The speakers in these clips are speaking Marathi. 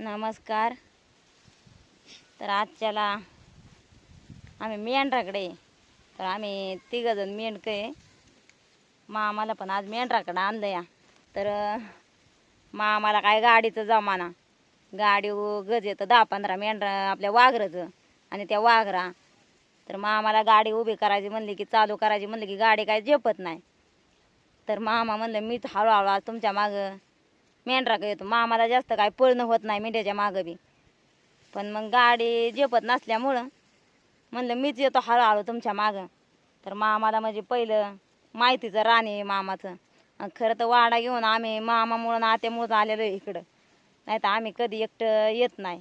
नमस्कार. तर आजच्याला आम्ही मेंढराकडे तर आम्ही तिघंजण मेंढकं आहे. मामाला पण आज मेंढराकडं आणलं या तर मामाला काय गाडीचं जमाना. गाडी गज येतं दहा पंधरा मेंढरा आपल्या वाघराचं आणि त्या वाघरा. तर मामाला गाडी उभी करायची म्हणली की चालू करायची म्हणली की गाडी काय झेपत नाही. तर मामा म्हणलं मीच हळूहळू आज तुमच्या मागं मेंढराकडे येतो. मामाला जास्त काय पळणं होत नाही मेंढ्याच्या मागं बी. पण मग गाडी झेपत नसल्यामुळं म्हणलं मीच येतो हळूहळू तुमच्या मागं. तर मामाला म्हणजे पहिलं माहितीचं राणे आहे मामाचं. खरं तर वाडा घेऊन आम्ही मामामुळं आत्यामुळं आलेलो आहे इकडं. नाही तर आम्ही कधी एकटं येत नाही.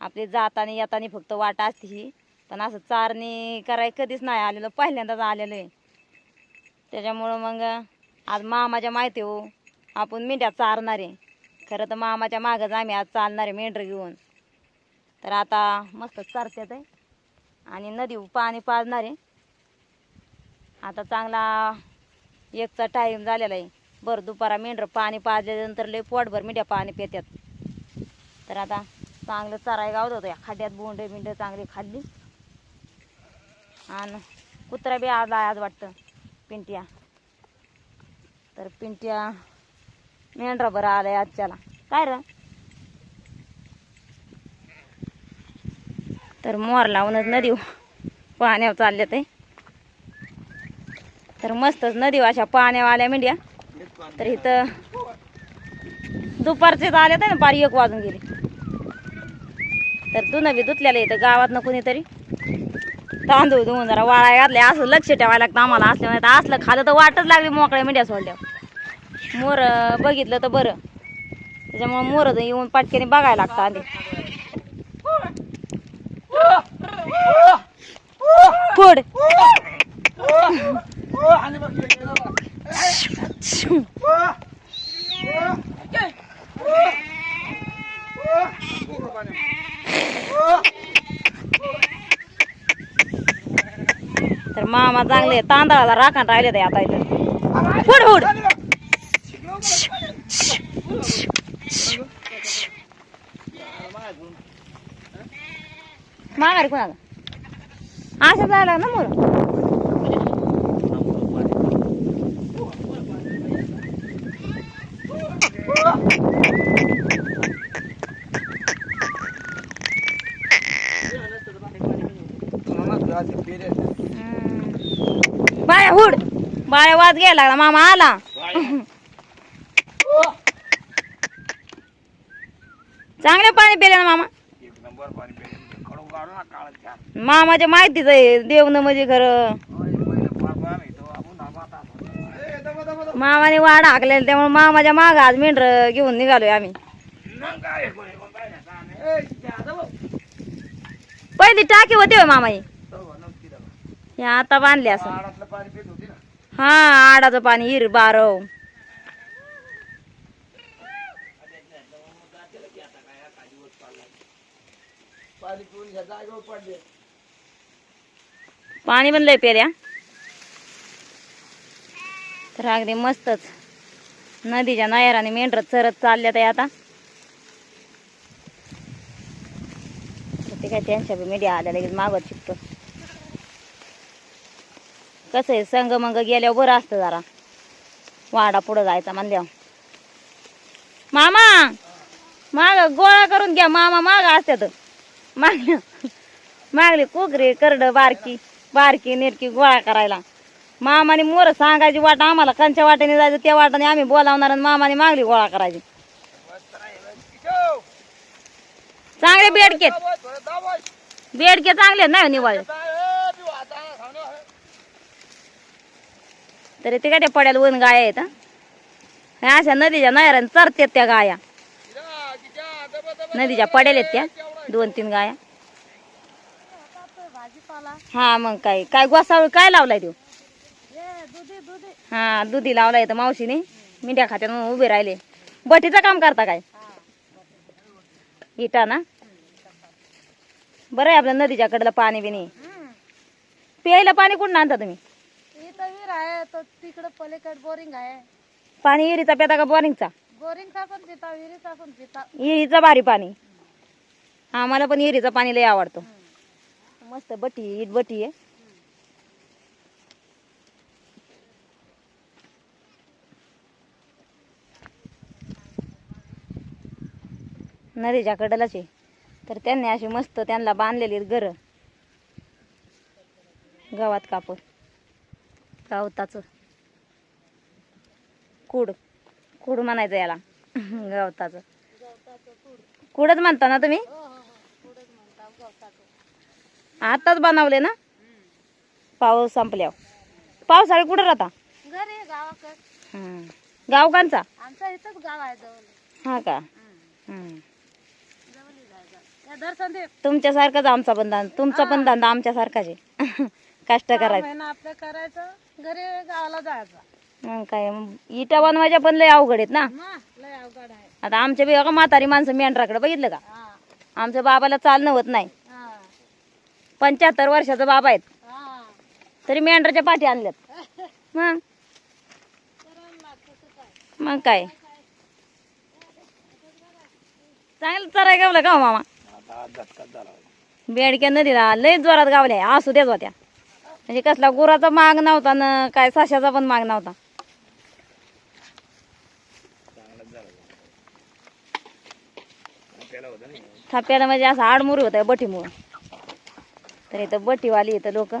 आपली जाताना येताना फक्त वाट असते ही. पण असं चारणी कराय कधीच नाही आलेलो. पहिल्यांदाच आलेलो आहे. त्याच्यामुळं मग आज मामाच्या माहिती हो. आपण मेंढ्या चारणार आहे. खरं तर मामाच्या मागंच आम्ही आज चालणार आहे मेंढर घेऊन. तर आता मस्त चारत्यात आहे. आणि नदी पाणी पाजणार आहे. आता चांगला एकचा टाईम झालेला आहे. बरं दुपारा मेंढरं पाणी पाजल्यानंतर लय पोटभर मेंढ्या पाणी पितात. तर आता चांगलं चराय गावत होतं. या खड्ड्यात बोंड बिंड चांगली खाल्ली. आणि कुत्रा बी आला आज वाटतं. पिंट्या. तर पिंट्या मेंढरा बरं आलाय आजच्याला. काय र? तर मोर लावूनच नदी पाण्यावर चालले ते. तर मस्तच नदी अशा पाण्यावर आल्या मेंढ्या. तर इथं दुपारचेच आले ना पारी एक वाजून गेले. तर दुनं बी धुतलेलं इथं गावातनं कुणीतरी. तांदूळ धुवून जरा वाळा घातले असं लक्ष ठेवायला लागतं आम्हाला. असल्यामुळे असलं खालं तर वाटच लागली मोकळ्या मेंढ्या सोडल्यावर. मोर बघितलं तर बरं. त्याच्यामुळं मोर येऊन पाटक्याने बघायला लागतं आधी. फोड. तर मामा चांगले तांदळाला राखण राहिले ते आता इथं. फोड फुड. माघारी कोणाला? असं जायला ना मोर बाया हुड. बाया वाज घ्यायला लागला. मामा आला. चांगले पाणी पिले ना मामा. मामाच्या माहितीच आहे देवनं म्हणजे खरं. मामाने वाडा हाकलेला त्यामुळे मामाच्या माग आज मेंढर घेऊन निघालोय आम्ही. पहिली? टाकी होती होय मामाई. हे आता बांधले असं. हा आडाचं पाणी हिर बारव पाणी पण लय पेल्या तर अगदी मस्तच. नदीच्या नयराने मेंढर चरत चालल्या ते आता. ते काय त्यांच्या मीडिया आल्या लगेच मागत शिकतो कसं आहे संघ मग गेल्यावर बरं असतं जरा. वाडा पुढं जायचा म्हणल्यावर. मामा! माग गोळा करून घ्या मामा माग असत्यात. माग मागली कोगरे करड बारकी. बारकी नेटकी गोळा करायला. मामाने मोर सांगायची वाट आम्हाला कंच्या वाट्याने जायचं त्या वाटाने आम्ही बोलावणार आणि मामाने मागली गोळा करायची. चांगले बेडके. बेडके चांगले नाही निवाळे तरी ते काय पड्याला वन गाया आहेत ह्या अशा नदीच्या नयराने चरतात त्या गाया. नदीच्या पड्याला आहेत त्या. दोन तीन गाया. हा मग काय? काय गोसावळ काय लावलाय तो हा दुधी लावलाय तर मावशीने. मिंड्या खात्यात म्हणून उभे राहिले. बटीचं काम करता काय? इटा ना? बरं आहे आपल्या नदीच्या कडेला पाणी बिनी प्यायला पाणी कुठून आणता तुम्ही? इथं विहीर आहे तर तिकडं पलीकडे बोरिंग आहे. पाणी इरीचा पेता का बोरिंगचा? बोरिंगचा पण पिता विहिरीचा पण पिता. इरीचं भारी पाणी. आम्हाला पण विहिरीचं पाणी लय आवडतं. मस्त बटी ईट बटी आहे. नदीच्या कडेलाच आहे. तर त्यांनी अशी मस्त त्यांना बांधलेली घर. गावात कापूर गावताचं. कुड. कुड म्हणायचं याला. गावताच. कुडच म्हणता ना तुम्ही? आताच बनवले ना? पाऊस संपल्यावर. पावसाळी कुठं राहता? घरी गावाकडे. हं. गाव कांचा आमचं इथंच गाव आहे जवळ. हा का? तुमच्यासारखाच आमचा पण धंदा तुमचा पण धंदा आमच्यासारखाच आहे. कष्ट करायचं. आपलं करायचं घरी गावाला जायचं. काय इटा बनवायच्या पण लय अवघड आहेत ना? लय अवघड आहे. आता आमच्या बी म्हातारी माणसं मेंढराकडे बघितलं का? आमच्या बाबाला चालणं होत नाही. पंच्याहत्तर वर्षाचा बाबा आहेत. तरी मेंढराच्या पाठी आणल्यात. मग? मग काय? चांगलं चराय गावलं का हो मामा? बेडक्या नदीला लय जोरात गावल्या. असू देत होत्या. म्हणजे कसला गुराचा माग नव्हता न काय सशाचा पण माग नव्हता. थाप्याला म्हणजे असं आडमुरी होत बटीमुळं तर इथं बटीवाली इथं लोक.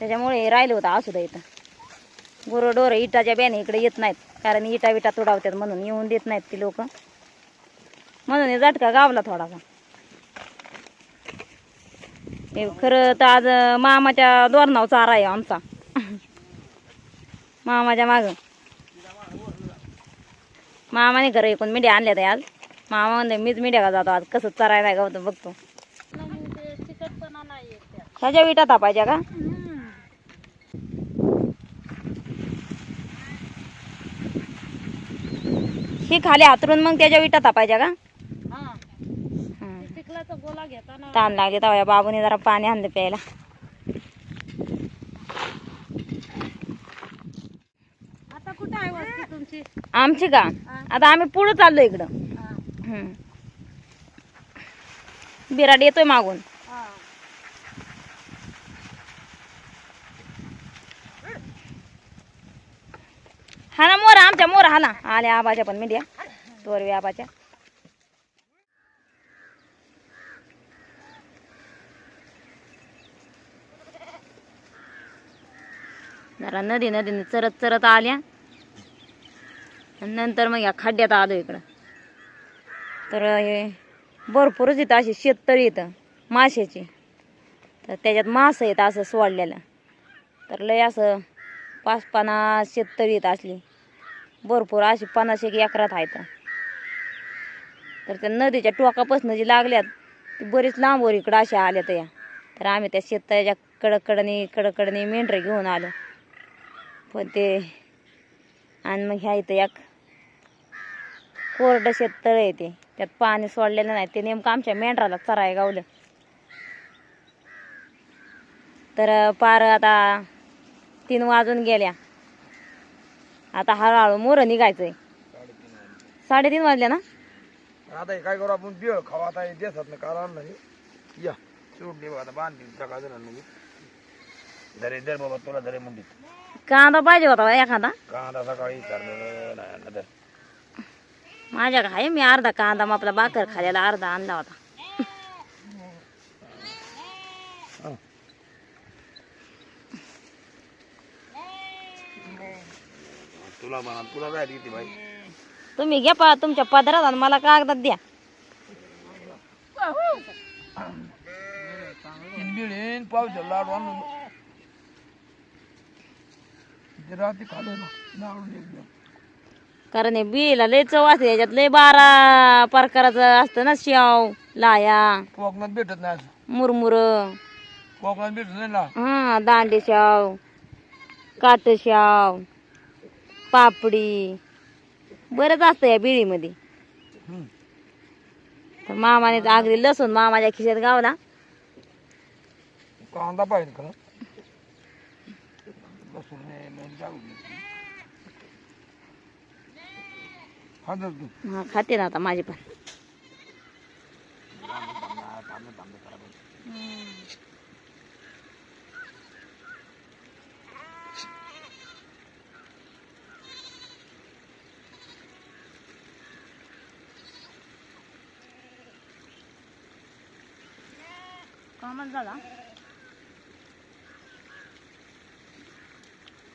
त्याच्यामुळे राहिलं होतं असू द्या इथं. गुरं इटाच्या ब्याने इकडे येत नाहीत कारण इटा विटा तुडावतात म्हणून येऊन देत नाहीत ती लोक. म्हणून हे झटका गावला थोडासा हे खरं तर आज मामाच्या दोरणाव चारा आहे आमचा. मामाच्या माग. मामाने घर एकूण मिड्या आणल्या आज. मामा म्हणते मीच मिड्या का जातो आज कसं चरायला गावतो बघतो ते चिकटपणा नाही येत त्यात. ह्याच्या विटा तापायच्या का? ही खाली हातरून मग त्याच्या विटा तापायच्या का? ताण लागले तेव्हा या बाबूने जरा पाणी आणलं प्यायला. आमची का. आता आम्ही पुढं चाललो इकडं. बिराड येतोय मागून. हा ना मोर आमच्या मोर हा ना. आल्या आबाच्या पण मीडिया तोरवी आबाच्या. जरा नदी नदीने चरत चरत आल्या. आणि नंतर मग या खड्ड्यात आलो इकडं. तर हे भरपूरच इथं अशी शेततळी येतं माशाची. तर त्याच्यात मासं आहेत असं सोडलेलं. तर लय असं पाच पाना शेततळी येत असली. भरपूर अशी पन्नास एक एकरात आहेत. तर त्या नदीच्या टोकापासून जी लागल्यात ती बरीच लांबवर इकडं अशा आल्यात या तर आम्ही त्या शेताच्या कडकडनी कडकडनी मेंढरे घेऊन आलो. पण ते आणि मग ह्या इथं एक कोरडं शेत शेततळ आहे ते. त्यात पाणी सोडलेलं नाही. ते नेमकं आमच्या मेंढराला चराय गावलं. तर पार आता तीन वाजून गेल्या. आता हळूहळू मोरं निघायचंय साडेतीन वाजले ना? आता काय करू आपण बिळ खाऊ आता देतात ना काल आणलं. या सोडली बघ बांधली बाबा तुला दरे मुंडीत. कांदा पाहिजे होता एखादा? कांदा सकाळी माझ्याकडे आहे मी अर्धा कांदा मग आपला बाकर खाल्याला अर्धा आणला होता. तुला म्हणा तुला काय किती बाई? तुम्ही घ्या पा तुमच्या पदरात आणि मला कागदात द्या. बिळ येईन पाऊस लाडू आणून ते रात्री खाल्लं ना लाडून एकदम कारण हे बिळीला लय चव असते याच्यात लय बारा प्रकाराचं असतं ना शेव लाया कोकणात भेटत नाही असं. मुरमुर कोकणात भेटत नाही ना. हा दांडे शाव काट शाव. पापडी. बरंच असतं या बिळीमध्ये. तर मामाने तर अगदी लसूण मामाच्या खिशात गावला. कांदा पाहिजे खरं लसूण नाही, मिरची टाकून दे. धर तू हा खाते ना आता माझी पण. नाही झाला.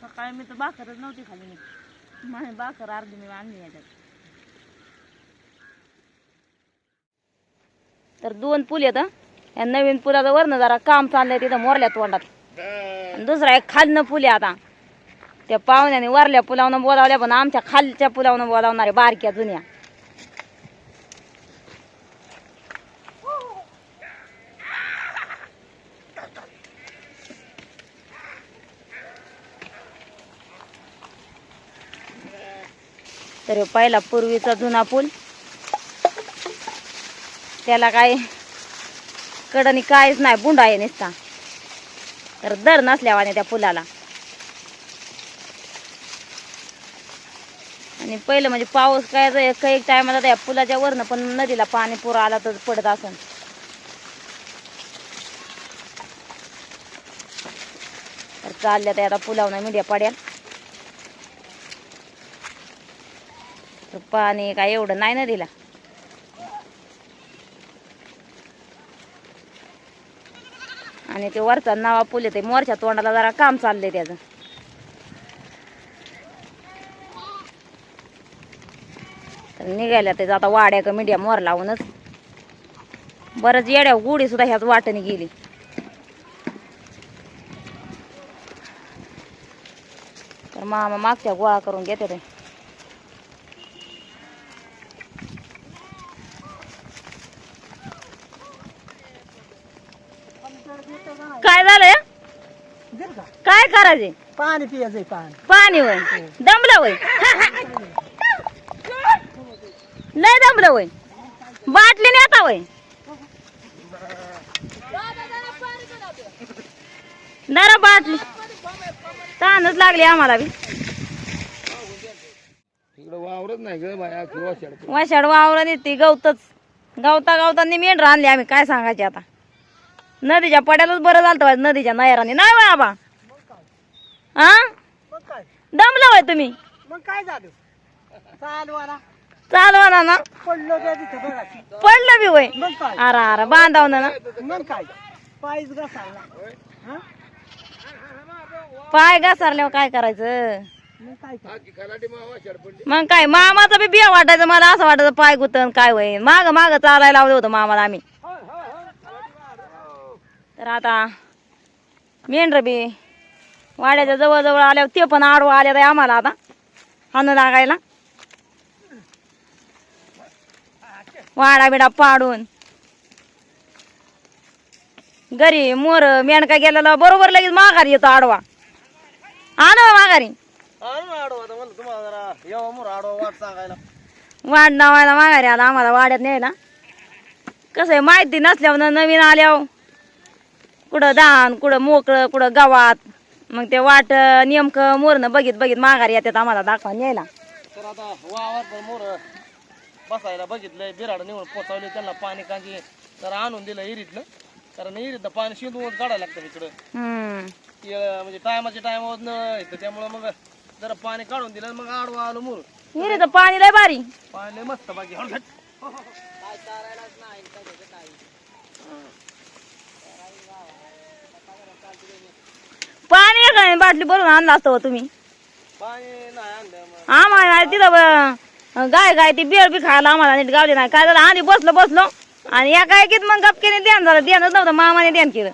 सकाळी मी तर बाकरच नव्हती खाली मी. माझी बाकर अर्धी मी आणली याच्यात तर दोन पूल येतं या नवीन पुलाचं वरनं जरा काम चाललंय तिथं मोरल्या तोंडात. दुसरा एक खालनं पूल आहे आता. त्या पाहुण्याने वरल्या पुलावनं बोलावल्या पण आमच्या खालच्या पुलावनं बोलावणारे बारक्या जुन्या. तर पहिला पूर्वीचा जुना पूल. त्याला काय कडनी काहीच नाही बुंडा आहे नुसता. तर दर नसल्यावाने त्या पुलाला. आणि पहिलं म्हणजे पाऊस काय काही टायमाला त्या पुलाच्या वरनं पण नदीला पाणी पुरं आला तर पडत असन. तर चालल्या त्या आता पुलावना मीडिया पडेल पाणी काय एवढं नाही नदीला आणि ते वरचा नावा पुले ते मोरच्या तोंडाला जरा काम चाललंय त्याचं. तर निघायला त्याचं आता वाड्या का मीडिया मोर लावूनच. बरंच येड्या गुढी सुद्धा ह्याच वाटणी गेली. तर मामा मागच्या गोळा करून घेते ते काय झालंय काय करायचे पाणी पियाचंय पाणी. पाणी होय. दमलं होय. लय दमलं होय. बाटली नेता होय. जरा बाटली. तानच लागली आम्हाला बी. इकडं वावरच नाही ग बाया किंवा शेड वाशाड वावरा नेते गवतच. गवता गवता मेंढर आणली आम्ही. काय सांगायचे आता? नदीच्या पड्यालाच बरं झालं होतं नदीच्या नयराने. नाही बाय आबा हा मग काय? दमलं होय तुम्ही. मग काय झालं? चालवा ना. पडलो त्या तिथं बघा पडलं बी होय. मग काय? अरे अरे बांधाव ना. मग काय? पायच हा? पाय घसरल्यावर काय करायचं? मग काय मग मामाचं बी बिया वाटायचं. मला असं वाटायचं पाय गुतन काय होईल माग माग चालायला लावलं होतं मामाला आम्ही. तर आता मेंढर बी वाड्याच्या जवळ जवळ आल्यावर ते पण आडवं आले तर आम्हाला आता. हाणं लागायला. वाडा बिडा पाडून. घरी मोर मेंढका गेलेला बरोबर लगेच माघारी येतो आडवा. आण माघारी. वाट सांगायला. वाढ नावायला माघारी आला आम्हाला वाड्यात न्यायला. कसं आहे माहिती नसल्यावर नवीन आल्यावर. कुठं धान कुठं मोकळं कुठं गावात. मग ते वाट नेमकं मोरनं बघित बघित माघारी येतात आम्हाला दाखवा न्यायला. तर आता वावर पण मोर बसायला बघितलंय बिराड निवड पोचवले त्यांना पाणी कांजी जरा आणून दिलं इरीतलं कारण इरीतलं पाणी शिंदून काढायला लागतं इकडं. ती, अं, म्हणजे टायमाच्या टायमावर न येतं त्यामुळं मग जरा पाणी काढून दिलं मग आडवा आलो मोर. हिरे तर पाणी लय भारी. पाणी लय मस्त बाकी. हळद पाणी एक बाटली भरून आणला असतं हो तुम्ही. आम्हाला नाही तिथं गाय गाय ती बिळ बी खायला आम्हाला नीट गावली नाही. काय झालं? आधी बसलो बसलो. आणि या काय किती मग गपकेने ध्यान झालं. ध्यानच नव्हतं मामाने ध्यान केलं.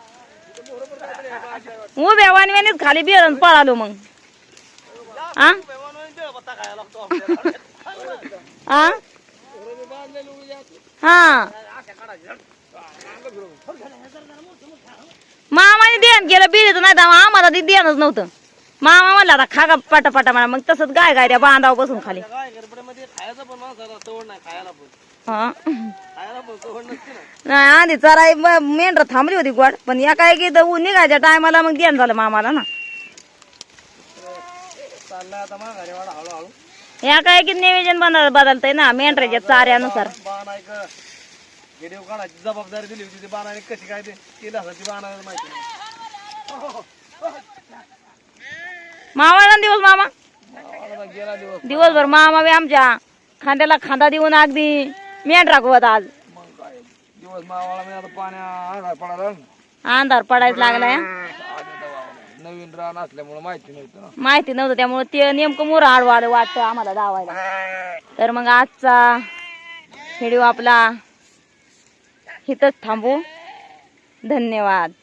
उभ्या वाणव्यानेच खाली बिळ पळालो मग. आ? हा. मामाने ध्यान केलं बिळीचं नाही तर आम्हाला ते ध्यानच नव्हतं. मामा म्हणला आता खा का पटा पटा म्हणा. मग तसंच गाय गाय त्या बांधाव बसून खाली नाही हा. आधी चराई मेंढर थांबली होती गोड पण या काय की ऊन निघायच्या टायमाला मग ध्यान झालं मामाला ना. या काय की बदल बदलतंय ना मेंढराच्या चाऱ्यानुसार. व्हिडिओ काढायची जबाबदारी दिली होती ती बाणाने कशी काय ते केली असं ती बाणाला माहिती ना दिवस मामा. मावाला गेला दिवस. दिवसभर मामा बी आमच्या खांद्याला खांदा देऊन अगदी मेंढ राखवत आज. मग काय दिवस मावाला मी आता पाण्या पडायला अंधार पडायला लागलाय. नवीन रान असल्यामुळे माहिती नव्हतं ना. माहिती नव्हतं त्यामुळे ते नेमकं मोर आडवाड वाटतं आम्हाला धावायला तर मग आजचा व्हिडिओ आपला इथंच थांबू. धन्यवाद.